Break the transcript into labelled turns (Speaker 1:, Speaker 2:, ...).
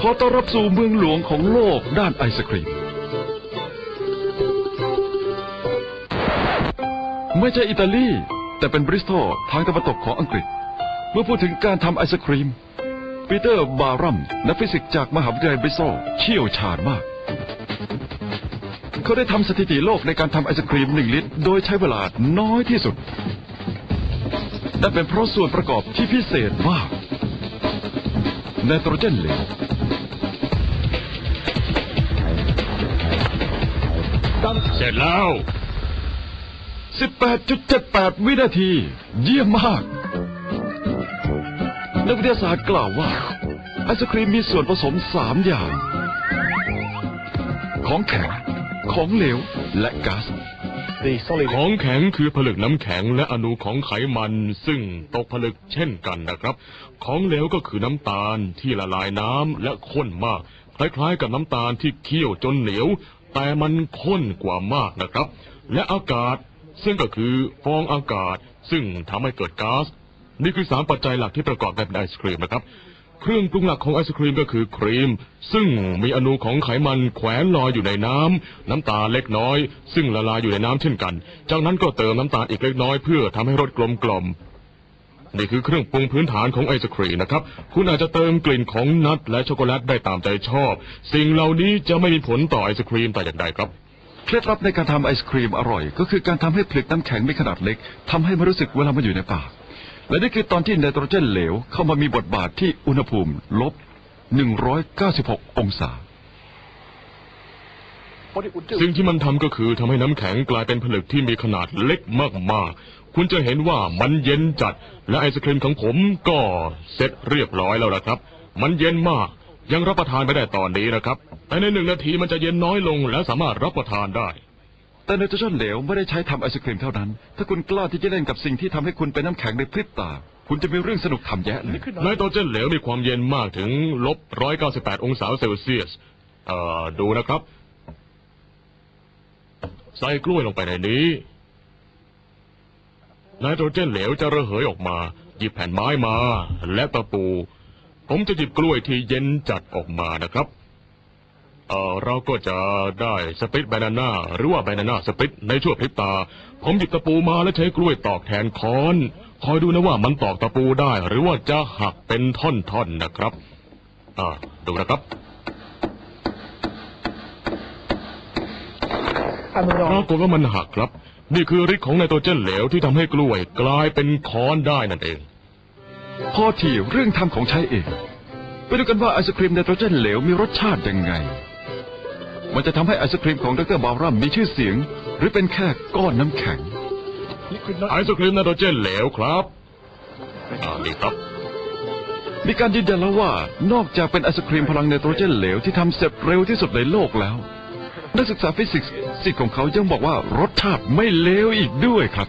Speaker 1: ขอต้อนรับสู่เมืองหลวงของโลกด้านไอศครีม ไม่ใช่อิตาลี แต่เป็นบริสตอลทางตะวันตกของอังกฤษ เมื่อพูดถึงการทำไอศครีม ปีเตอร์บารัมนักฟิสิกส์จากมหาวิทยาลัยบริสตอลเชี่ยวชาญมาก เขาได้ทำสถิติโลกในการทำไอศครีมหนึ่งลิตร โดยใช้เวลาน้อยที่สุด นั่นเป็นเพราะส่วนประกอบที่พิเศษมากไนโตรเจนเหลว
Speaker 2: เสร็จแล้ว
Speaker 1: 18.78 วินาที เยี่ยมมาก นักวิทยาศาสตร์กล่าวว่า ไอศครีมมีส่วนผสมสามอย่าง ของแข็ง ของเหลว และก๊าซ
Speaker 2: ของแข็งคือผลึกน้ำแข็งและอนูของไขมันซึ่งตกผลึกเช่นกันนะครับ ของเหลวก็คือน้ำตาลที่ละลายน้ำและข้นมาก คล้ายๆกับน้ำตาลที่เคี่ยวจนเหนียวแต่มันข้นกว่ามากนะครับ และอากาศซึ่งก็คือฟองอากาศซึ่งทำให้เกิดก๊าซนี่คือสามปัจจัยหลักที่ประกอบกันเป็นไอศครีมนะครับ เครื่องปรุงหลักของไอศครีมก็คือครีม ซึ่งมีอนูของไขมันแขวนลอยอยู่ในน้ำน้ำตาลเล็กน้อย ซึ่งละลายอยู่ในน้ำเช่นกัน จากนั้นก็เติมน้ำตาลอีกเล็กน้อยเพื่อทำให้รสกลมกล่อม นี่คือเครื่องปรุงพื้นฐานของไอศครีมนะครับ คุณอาจจะเติมกลิ่นของนัทและช็อกโกแลตได้ตามใจชอบ สิ่งเหล่านี้จะไม่มีผลต่อไอศครีมแต่อย่างใดครับ
Speaker 1: เคล็ดลับในการทำไอศครีมอร่อย ก็คือการทำให้ผลึกน้ำแข็งมีขนาดเล็กทำให้ไม่รู้สึกเวลามันอยู่ในปาก และนี่คือตอนที่ไนโตรเจนเหลวเข้ามามีบทบาทที่อุณหภูมิลบ 196 องศา
Speaker 2: สิ่งที่มันทำก็คือทำให้น้ำแข็งกลายเป็นผลึกที่มีขนาดเล็กมากๆ คุณจะเห็นว่ามันเย็นจัด และไอศครีมของผมก็เสร็จเรียบร้อยแล้วละครับ มันเย็นมาก ยังรับประทานไม่ได้ตอนนี้นะครับแต่ในหนึ่งนาทีมันจะเย็นน้อยลงและสามารถรับประทานได้
Speaker 1: แต่ไนโตรเจนเหลวไม่ได้ใช้ทำไอศครีมเท่านั้น ถ้าคุณกล้าที่จะเล่นกับสิ่งที่ทำให้คุณเป็นน้ำแข็งในพริบตา คุณจะมีเรื่องสนุกทำแยะเลย
Speaker 2: ไนโตรเจนเหลวมีความเย็นมากถึงลบ198 องศาเซลเซียส เอ่อ ดูนะครับ ใส่กล้วยลงไปในนี้ ไนโตรเจนเหลวจะระเหยออกมา หยิบแผ่นไม้มา และตะปู ผมจะหยิบกล้วยที่เย็นจัดออกมานะครับ เอ่อเราก็จะได้สปริตบานาน่าหรือว่าบานาน่าสปริตในชั่วพริบตา ผมหยิบตะปูมาและใช้กล้วยตอกแทนค้อน คอยดูนะว่ามันตอกตะปูได้ หรือว่าจะหักเป็นท่อนๆนะครับ อ่าดูนะครับปรากฏว่ามันหักครับ นี่คือฤทธิ์ของไนโตรเจนเหลวที่ทำให้กล้วยกลายเป็นค้อนได้นั่นเอง
Speaker 1: พอทีเรื่องทำของใช้เอง ไปดูกันว่าไอศครีมไนโตรเจนเหลวมีรสชาติยังไง มันจะทำให้ไอศครีมของดรบารัมมีชื่อเสียง หรือเป็นแค่ก้อนน้ำแข็ง
Speaker 2: ไอศครีมไนโตรเจนเหลวครับอ่านี่ครับ
Speaker 1: มีการยืนยันแล้วว่านอกจากเป็นไอศครีมพลังไนโตรเจนเหลวที่ทำเสร็จเร็วที่สุดในโลกแล้ว นักศึกษาฟิสิกส์สิทธิ์ของเขายังบอกว่ารสชาติไม่เลวอีกด้วยครับ